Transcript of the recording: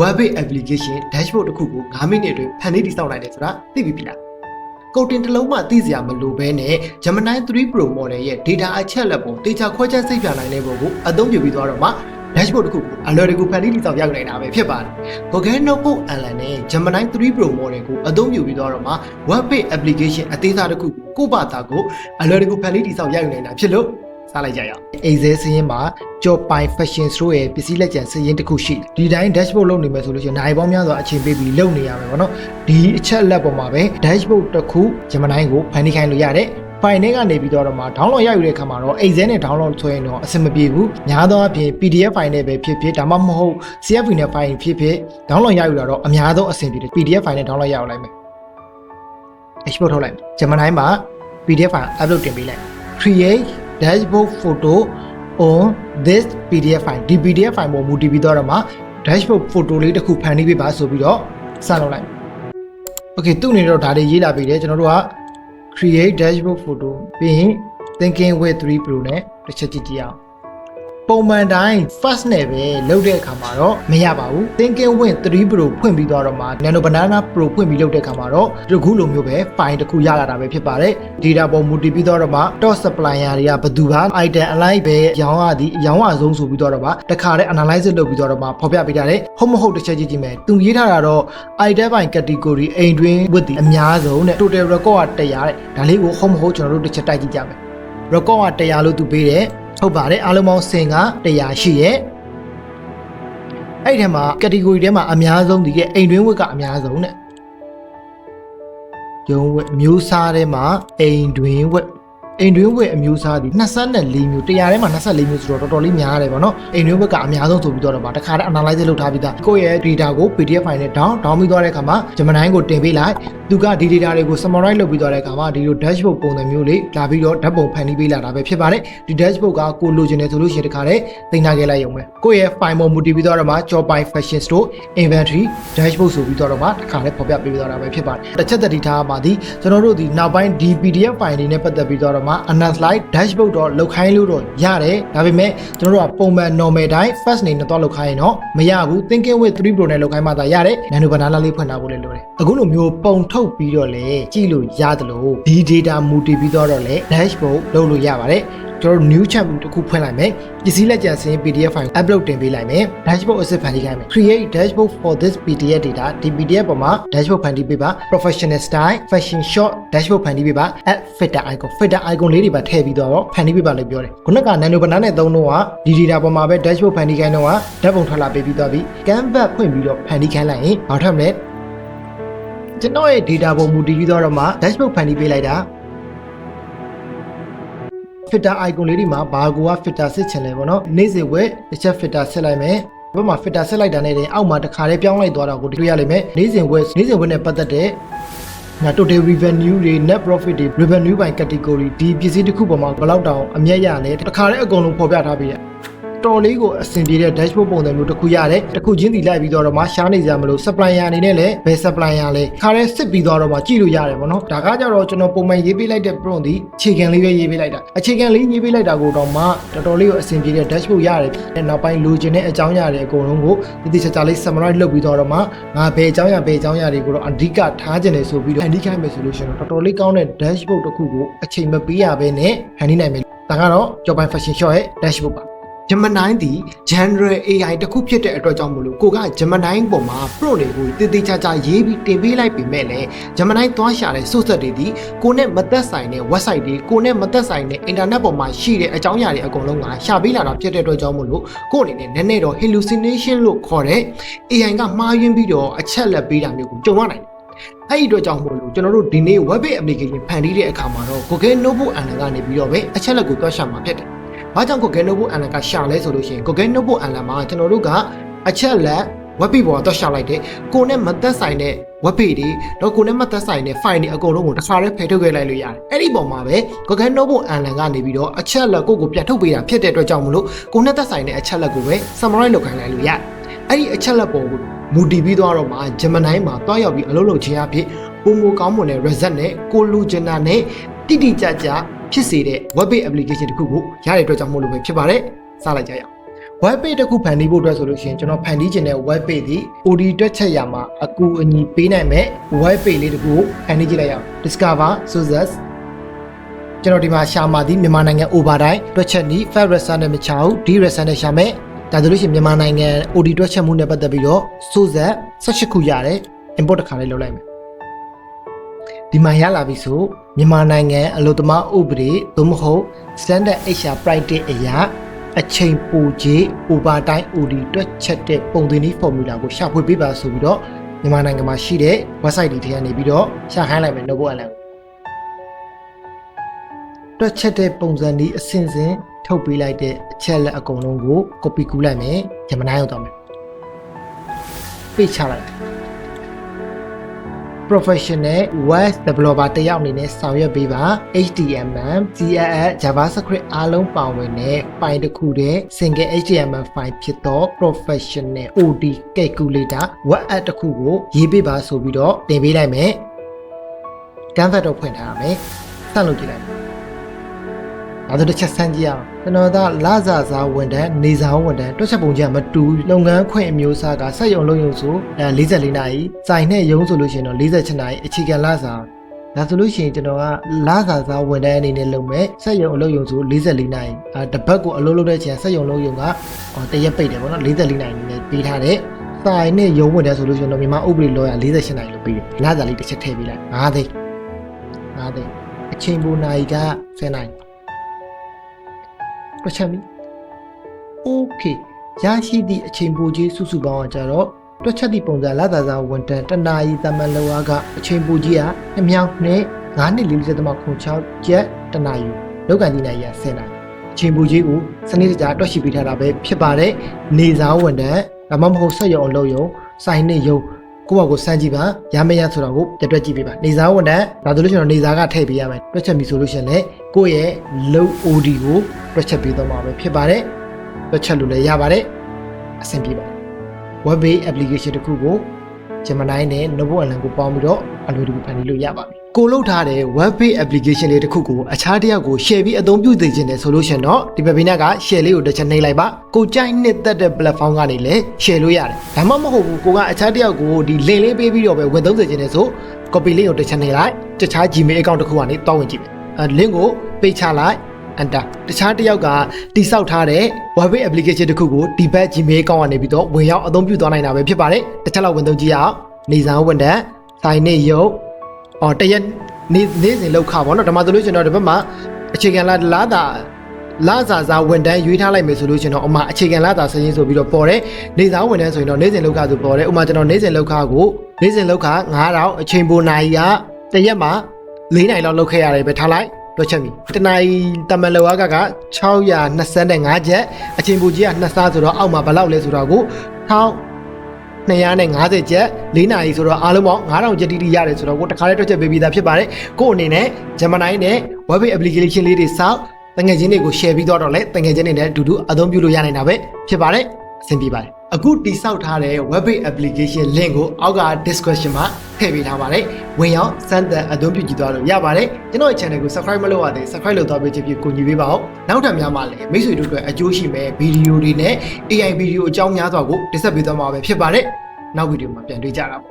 web based application dashboard တစ်ခုကို9မိနစ်အတွင်းဖန်တီးတည်ဆောက်နိုင်တယ်ဆိုတာသိပြီပြီလားကုတ်တင်တစ်လုံးမှသိစရာမလိုဘဲနဲ့ Gemini 3 Pro model ရဲ့ data အချက်လက်ပုံတေချာခွဲခြားစိတ်ပြနိုင်တဲ့ပုံကိုအသုံးပြုပြီးသွားတော့မှ dashboard တစ်ခုကိုအလွယ်တကူဖန်တီးတည်ဆောက်ရောက်နိုင်တာပဲဖြစ်ပါတယ်။ Google Notebook Alan နဲ့ Gemini 3 Pro model ကိုအသုံးပြုပြီးသွားတော့မှ web based application အသေးစားတစ်ခုကိုကိုယ့်ဘာသာကိုအလွယ်တကူဖန်တီးတည်ဆောက်ရောက်နိုင်တာဖြစ်လို့ စားလိုက်ကြရအောင်။အိမ်စဲစင်းမှာကြော်ပိုင် fashion show ရဲ့ပစ္စည်းလက်ကျန်စရင်တစ်ခုရှိတယ်။ဒီတိုင်း dashboard လုပ်နေမယ်ဆိုလို့ရှိရင်နိုင်ပေါင်းများစွာအချိန်ပေးပြီးလုပ်နေရမယ်ပေါ့နော်။ဒီအချက်လက်ပေါ်မှာပဲ dashboard တစ်ခု Gemini ကိုဖန်တီးခိုင်းလို့ရတယ်။ file နဲ့ကနေပြီးတော့မှ download ရယူတဲ့အခါမှာတော့အိမ်စဲနဲ့ download ဆွဲရင်တော့အဆင်မပြေဘူး။များသောအားဖြင့် PDF file နဲ့ပဲဖြစ်ဖြစ်ဒါမှမဟုတ် CSV နဲ့ file ဖြစ်ဖြစ် download ရယူတာတော့အများဆုံးအဆင်ပြေတယ် PDF file နဲ့ download ရယူလိုက်မယ်။ export ထုတ်လိုက်မယ်။ Gemini မှာ PDF file upload တင်ပေးလိုက်မယ် create dashboard photo on this PDF file ဒီ PDF file ပေါ်မူတည်ပြီးတော့မှ dashboard photo လေးတစ်ခုဖန်တီးပေးပါဆိုပြီးတော့စလုပ်လိုက် Okay သူ့အနေနဲ့တော့ဒါတွေရေးလာပြီတယ်ကျွန်တော်တို့က create dashboard photo ပြီးရင် thinking with 3 pro နဲ့တစ်ချက်ကြည့်ကြည့်အောင် ပုံမှန်တိုင်း first နဲ့ပဲလုပ်တဲ့အခါမှာတော့မရပါဘူး thinking with 3 pro ဖွင့်ပြီးတော့မှ nano banana pro ဖွင့်ပြီးလုပ်တဲ့အခါမှာတော့ဒီခုလိုမျိုးပဲ file တစ်ခုရလာတာပဲဖြစ်ပါတယ် data ပေါ်မူတည်ပြီးတော့မှ top supplier တွေကဘယ်သူပါ item align ပဲရောင်းရသည်ရောင်းရဆုံးဆိုပြီးတော့မှတခါတည်း analyze လုပ်ပြီးတော့မှဖော်ပြပေးကြတယ်ဟုတ်မဟုတ်တစ်ချက်ကြည့်ကြည့်မယ်သူရေးထားတာတော့ item by category အိမ်တွင်း with ဒီအများဆုံးတဲ့ total record က100တဲ့ဒါလေးကိုဟုတ်မဟုတ်ကျွန်တော်တို့တစ်ချက်တိုက်ကြည့်ကြမယ် record က100လို့သူပေးတယ် ဟုတ်ပါတယ်အားလုံးပေါင်းစင်က100ရှိရဲ့အဲ့ဒီထဲမှာ category ထဲမှာအများဆုံးဒီကအိမ်တွင်းဝတ်ကအများဆုံးတဲ့ရုံဝတ်အမျိုးစားထဲမှာအိမ်တွင်းဝတ် အိမ်တွင်းဝတ်အမျိုးစားဒီ24မျိုး100ထဲမှာ24မျိုးဆိုတော့တော်တော်လေးများတယ်ပေါ့နော်အိမ်တွင်းဝတ်ကအများဆုံးဆိုပြီးတော့တော့တခါတည်း analyze လုပ်ထားပြီးသားကိုယ့်ရဲ့ data ကို PDF file နဲ့ down down ပြီးသွားတဲ့အခါမှာ Gemini ကိုတင်ပေးလိုက်သူကဒီ data တွေကို summarize လုပ်ပြီးသွားတဲ့အခါမှာဒီလို dashboard ပုံစံမျိုးလေးလာပြီးတော့ဓာတ်ပုံဖန်တီးပေးလာတာပဲဖြစ်ပါတယ်ဒီ dashboard ကကိုလိုချင်တယ်ဆိုလို့ရှိရင်တခါတည်းတင်ထားခဲ့လိုက်ရုံပဲကိုယ့်ရဲ့ file ပေါ်မူတည်ပြီးတော့မှ job by fashion store inventory dashboard ဆိုပြီးတော့မှတခါတည်းဖော်ပြပေးပြီးတော့တာပဲဖြစ်ပါတယ်တစ်ချက်တတိထားပါသည်ကျွန်တော်တို့ဒီနောက်ပိုင်းဒီ PDF file တွေနဲ့ပတ်သက်ပြီးတော့မှ analyze dashboard တော့လောက်ခိုင်းလို့တော့ရတယ်ဒါပေမဲ့ကျွန်တော်တို့ကပုံမှန် normal တိုင်း first name နဲ့တော့လောက်ခိုင်းရင်တော့မရဘူး thinking with 3 pro နဲ့လောက်ခိုင်းမှသာရတယ် nano banana လေးဖွင့်ထားဖို့လည်းလိုတယ်အခုလိုမျိုးပုံထုတ်ပြီးတော့လေကြည့်လို့ရတယ်လို့ဒီ data မူတည်ပြီးတော့လေ dashboard လုပ်လို့ရပါတယ် ကျွန်တော်တို့ new chat တစ်ခုဖွင့်လိုက်မယ်ပစ္စည်းလက်ကျန်စင်း PDF file upload တင်ပေးလိုက်မယ် dashboard အစစ်ဖန်တီးခိုင်းမယ် create dashboard for this PDF data ဒီ PDF ပေါ်မှာ dashboard ဖန်တီးပေးပါ professional style fashion shot dashboard ဖန်တီးပေးပါ add filter icon filter icon လေးတွေပါထည့်ပြီးတော့ဖန်တီးပေးပါလို့ပြောတယ်ခုနက nano banana နဲ့သုံးတော့ကဒီ data ပေါ်မှာပဲ dashboard ဖန်တီးခိုင်းတော့ကဓာတ်ပုံထွက်လာပေးပြီးသွားပြီ canvas ဖွင့်ပြီးတော့ဖန်တီးခိုင်းလိုက်ရင်ဘာထပ်မလဲကျွန်တော်ရဲ့ data ပုံမူတည်ပြီးတော့မှ dashboard ဖန်တီးပေးလိုက်တာ filter icon လေးဒီမှာဘာကိုက filter စစ်ချင်လဲပေါ့နော်နေ့စဉ်ဝက်တစ်ချက် filter ဆက်လိုက်မယ်ဘက်မှာ filter ဆက်လိုက်တာနဲ့တင်အောက်မှာတစ်ခါလေးပြောင်းလိုက်သွားတာကိုတွေ့ရလိမ့်မယ်နေ့စဉ်ဝက်နေ့စဉ်ဝက်နဲ့ပတ်သက်တဲ့ငါ total revenue တွေ net profit တွေ revenue by category ဒီပစ္စည်းတစ်ခုပေါ်မှာဘယ်လောက်တောင်အမြတ်ရလဲတစ်ခါလေးအကုန်လုံးဖော်ပြထားပြီးရ တော်လေးကိုအဆင်ပြေတဲ့ dashboard ပုံစံမျိုးတစ်ခုရတယ်တစ်ခုချင်းစီလိုက်ပြီးတော့မှရှားနေကြမလို့ supplier အနေနဲ့လည်းဘယ် supplier လဲခါရဲစစ်ပြီးတော့မှကြည့်လို့ရတယ်ပေါ့နော်ဒါကကြတော့ကျွန်တော်ပုံမှန်ရေးပေးလိုက်တဲ့ prompt ဒီအခြေခံလေးပဲရေးပေးလိုက်တာအခြေခံလေးရေးပေးလိုက်တာကိုတော့မှတော်တော်လေးကိုအဆင်ပြေတဲ့ dashboard ရတယ်နောက်ပိုင်းလိုချင်တဲ့အကြောင်းအရာတွေအကုန်လုံးကိုဒီတိကျကျလေး summarize လုပ်ပြီးတော့မှငါဘယ်အကြောင်းအရာဘယ်အကြောင်းအရာတွေကိုတော့အဓိကထားခြင်းလေဆိုပြီးတော့ handy ခိုင်းမယ်ဆိုလို့ရှိရင်တော့တော်တော်လေးကောင်းတဲ့ dashboard တစ်ခုကိုအချိန်မပေးရဘဲနဲ့ handy နိုင်မယ်ဒါကတော့ Job by Fashion Shop ရဲ့ dashboard ပါ Gemini ဒီ general AI တစ်ခုဖြစ်တဲ့အတွက်ကြောင့်မလို့ကိုက Gemini ပေါ်မှာ pro တွေကိုတည်တည်ချာချာရေးပြီးတင်ပေးလိုက်ပြီမဲ့လေ Gemini သွားရှာတဲ့ source တွေဒီကိုနဲ့မသက်ဆိုင်တဲ့ website တွေကိုနဲ့မသက်ဆိုင်တဲ့ internet ပေါ်မှာရှိတဲ့အကြောင်းအရာတွေအကုန်လုံးကရှာပေးလာတာဖြစ်တဲ့အတွက်ကြောင့်မလို့ကိုအနေနဲ့နည်းနည်းတော့ hallucination လို့ခေါ်တဲ့ AI ကမှားယွင်းပြီးတော့အချက်လက်ပေးတာမျိုးကိုကြုံရနိုင်တယ်အဲ့ဒီအတွက်ကြောင့်မို့လို့ကျွန်တော်တို့ဒီနေ့ web based application ဖန်တီးတဲ့အခါမှာတော့ Google Notebook Alan ကနေပြီးတော့ပဲအချက်လက်ကိုတွက်ရှာမှာဖြစ်တယ်။ ဘာကြောင့် Google Notebook Alan ကရှာလဲဆိုလို့ရှိရင် Google Notebook Alan မှာကျွန်တော်တို့ကအချက်လက် web page ပေါ်တော့ရှာလိုက်တယ်။ကိုနဲ့မသက်ဆိုင်တဲ့ web page တွေတော့ကိုနဲ့မသက်ဆိုင်တဲ့ file တွေအကုန်လုံးကိုတစ်ခါတည်းဖယ်ထုတ်ခဲ့လိုက်လို့ရတယ်။အဲ့ဒီပုံမှာပဲ Google Notebook Alan ကနေပြီးတော့အချက်လက်ကိုကိုပြန်ထုတ်ပေးတာဖြစ်တဲ့အတွက်ကြောင့်မလို့ကိုနဲ့သက်ဆိုင်တဲ့အချက်လက်ကိုပဲ summarize လုပ်ခိုင်းလိုက်လို့ရတယ်။အဲ့ဒီအချက်လက်ပေါ်ကိုမူတည်ပြီးတော့မှ Gemini မှာတွားရောက်ပြီးအလုပ်လုပ်ခြင်းအဖြစ်ပုံမကောင်းမွန်တဲ့ result နဲ့ကိုလူကျင်တာနဲ့တိတိကျကျ ဖြစ်စေတဲ့ web based application တစ်ခုကိုရတဲ့အတွက်ကြောင့်မို့လို့ပဲဖြစ်ပါတယ်စလိုက်ကြရအောင် web page တစ်ခုဖန်တီးဖို့အတွက်ဆိုလို့ရှိရင်ကျွန်တော်ဖန်တီးခြင်းတဲ့ web page ဒီ OD တွက်ချက်ရမှာအကူအညီပေးနိုင်မဲ့ web page လေးတစ်ခုကိုဖန်တီးကြည့်လိုက်ရအောင် discover sources ကျွန်တော်ဒီမှာရှာမှာဒီမြန်မာနိုင်ငံ overtime တွက်ချက်နီ file research နဲ့မချဘူး d research နဲ့ရှာမယ်ဒါဆိုလို့ရှိရင်မြန်မာနိုင်ငံ OD တွက်ချက်မှုနဲ့ပတ်သက်ပြီးတော့ sources 18ခုရတယ် import တစ်ခါလေးလုပ်လိုက်မယ် ဒီမှာရလာပြီဆိုမြန်မာနိုင်ငံအလို့သမားဥပဒေသို့မဟုတ် standard HR practice အရာအချိန်ပိုကြီး overtime OD တွက်ချက်တဲ့ပုံသင်နည်း formula ကိုရှာဖွေပေးပါဆိုပြီးတော့မြန်မာနိုင်ငံမှာရှိတဲ့ website တွေထဲကနေပြီးတော့ရှာခိုင်းလိုက်မယ် notebook အလံကိုတွက်ချက်တဲ့ပုံစံဒီအစင်စင်ထုတ်ပေးလိုက်တဲ့အချက်လက်အကုန်လုံးကို copy ကူးလိုက်မယ်ဂျမနာရောက်တော့မယ်ပိတ်ချလိုက် professional web developer တယောက်အနေနဲ့ဆောင်ရွက်ပေးပါ HTML, CSS, JavaScript အားလုံးပါဝင်တဲ့ file တစ်ခုတည်း single HTML file ဖြစ်သော professional OD calculator web app တစ်ခုကိုရေးပေးပါဆိုပြီးတော့တင်ပေးလိုက်မယ် canvas တော့ဖွင့်ထားရမယ်စလုပ်ကြည့်လိုက်မယ် ဒါဆိုတစ်ချက်ဆန်းကြည့်အောင်ကျွန်တော်ကလာစာစားဝန်တန်းနေစာဝန်တန်းတွက်ချက်ပုံကြီးကမတူလုပ်ငန်းခွင့်အမျိုးအစားကစက်ရုံလုံးရုံဆိုအဲ44နာရီစိုင်နဲ့ရုံးဆိုလို့ရှိရင်တော့46နာရီအခြေခံလာစာဒါဆိုလို့ရှိရင်ကျွန်တော်ကလာစာစားဝန်တန်းအနေနဲ့လုပ်မယ်စက်ရုံအလုပ်ရုံဆို44နာရီအဲတစ်ပတ်ကိုအလုပ်လုပ်တဲ့ချိန်စက်ရုံလုံးရုံကဟောတရက်ပိတ်တယ်ပေါ့နော်44နာရီနဲ့ပေးထားတယ်စိုင်နဲ့ရုံးဝန်တန်းဆိုလို့ရှိရင်တော့မြန်မာဥပဒေလောရ48နာရီလို့ပေးတယ်လာစာလေးတစ်ချက်ထည့်ပေးလိုက်9သိန်း9သိန်းအချိန်ပိုနာရီက10နာရီ တွက်ချက်ပြီ။ Okay ရရှိသည့်အချိန်ပိုကြီးစုစုပေါင်းကကြတော့တွက်ချက်သည့်ပုံစံလာသာသာဝန်တန်းတနာရီတမန်လောကကအချိန်ပိုကြီးကအမြောက်နဲ့9နှစ်40သမခု6ကျက်တနာရီလောက်ကန်ဒီနာရီက10နာရီအချိန်ပိုကြီးကိုစနစ်တကျတွက်ရှိပေးထားတာပဲဖြစ်ပါတယ်။နေစားဝန်တန်းဒါမှမဟုတ်ဆက်ရုံအလုပ်ရုံစိုင်းနဲ့ရုံကိုယ့်ဘာကိုစမ်းကြည့်ပါရမရဆိုတာကိုပြတ်တွက်ကြည့်ပေးပါနေစားဝန်တန်းဒါဆိုလို့ရှိရင်တော့နေစားကထည့်ပေးရမယ်တွက်ချက်ပြီဆိုလို့ရှိရင်လည်းကိုယ့်ရဲ့ low OD ကို တွက်ချက်ပေးတော့မှာပဲဖြစ်ပါတယ်တွက်ချက်လို့လည်းရပါတယ်အဆင်ပြေပါတယ် web based application တစ်ခုကို Gemini နဲ့ Notebook အလံကိုပေါင်းပြီးတော့အလွယ်တကူဖန်တီးလို့ရပါပြီကိုလုတ်ထားတဲ့ web based application လေးတစ်ခုကိုအခြားတစ်ယောက်ကို share ပြီးအသုံးပြုသိချင်တယ်ဆိုလို့ရှိရင်တော့ဒီ webinar က share လေးကိုတစ်ချက်နှိပ်လိုက်ပါကိုကြိုက်နှစ်သက်တဲ့ platform ကနေလည်း share လို့ရတယ်ဒါမှမဟုတ်ဘူးကိုကအခြားတစ်ယောက်ကိုဒီ link လေးပေးပြီးတော့ပဲဝင်သုံးစေချင်တယ်ဆို copy link ကိုတစ်ချက်နှိပ်လိုက်တခြား Gmail account တစ်ခုကနေတောင်းဝင်ကြည့်မယ်အဲ link ကိုပေးချလိုက် enter တခြားတစ်ယောက်ကတိစောက်ထားတဲ့ web based application တစ်ခုကိုဒီဘက် Gmail account ကနေပြီးတော့ဝင်ရောက်အသုံးပြုသွားနိုင်တာပဲဖြစ်ပါတယ်တစ်ချက်လောက်ဝင်သုံးကြည့်ရအောင်နေစာဝန်တန်းဆိုင်နေရုပ်အော်တရက်နေ့နေ့စဉ်လောက်ခါပေါ့နော်ဓမ္မဆိုလို့ကျွန်တော်ဒီဘက်မှာအခြေခံလာလာတာလာစာစာဝန်တန်းရွေးထားလိုက်မယ်ဆိုလို့ကျွန်တော်အမအခြေခံလာတာစရင်ဆိုပြီးတော့ပေါ်တယ်နေစာဝန်တန်းဆိုရင်တော့နေ့စဉ်လောက်ခါဆိုပေါ်တယ်ဥမာကျွန်တော်နေ့စဉ်လောက်ခါကိုနေ့စဉ်လောက်ခါ9000အချိန်ပိုနိုင်ကတရက်မှာ4နိုင်လောက်လောက်ခဲ့ရတယ်ပဲထားလိုက် တွက်ချက်ပြီတနင်္တမလောကက625ချက်အချိန်ပူကြီးက2စားဆိုတော့အောက်မှာဘယ်လောက်လဲဆိုတော့ကို1250ချက်4နာရီဆိုတော့အားလုံးပေါင်း9000ချက်တိတိရတယ်ဆိုတော့ကိုတခါလေးတွက်ချက်ပေးပြီးသားဖြစ်ပါတယ်ကိုအနေနဲ့ Gemini နဲ့ web application လေးတွေစောက်တငယ်ချင်းတွေကို share ပြီးတော့တော့လဲတငယ်ချင်းတွေနဲ့အတူတူအသုံးပြုလို့ရနိုင်တာပဲဖြစ်ပါတယ် အဆင်ပြေပါတယ်အခုတိစောက်ထားတဲ့ web application link ကိုအောက်က description မှာထည့်ပေးထားပါတယ်ဝင်ရောက်စမ်းသပ်အသုံးပြုကြည့်သွားလို့ရပါတယ်ကျွန်တော်ရဲ့ channel ကို subscribe မလုပ်ရသေး subscribe လုပ်သွားပေးချင်ပြီးကိုညီပေးပါဦးနောက်ထပ်များမှလည်းမိတ်ဆွေတို့အတွက်အကျိုးရှိမဲ့ဗီဒီယိုတွေနဲ့ AI ဗီဒီယိုအကြောင်းများစွာကိုတင်ဆက်ပေးသွားမှာပဲဖြစ်ပါတယ်နောက်ဗီဒီယိုမှာပြန်တွေ့ကြတာပေါ့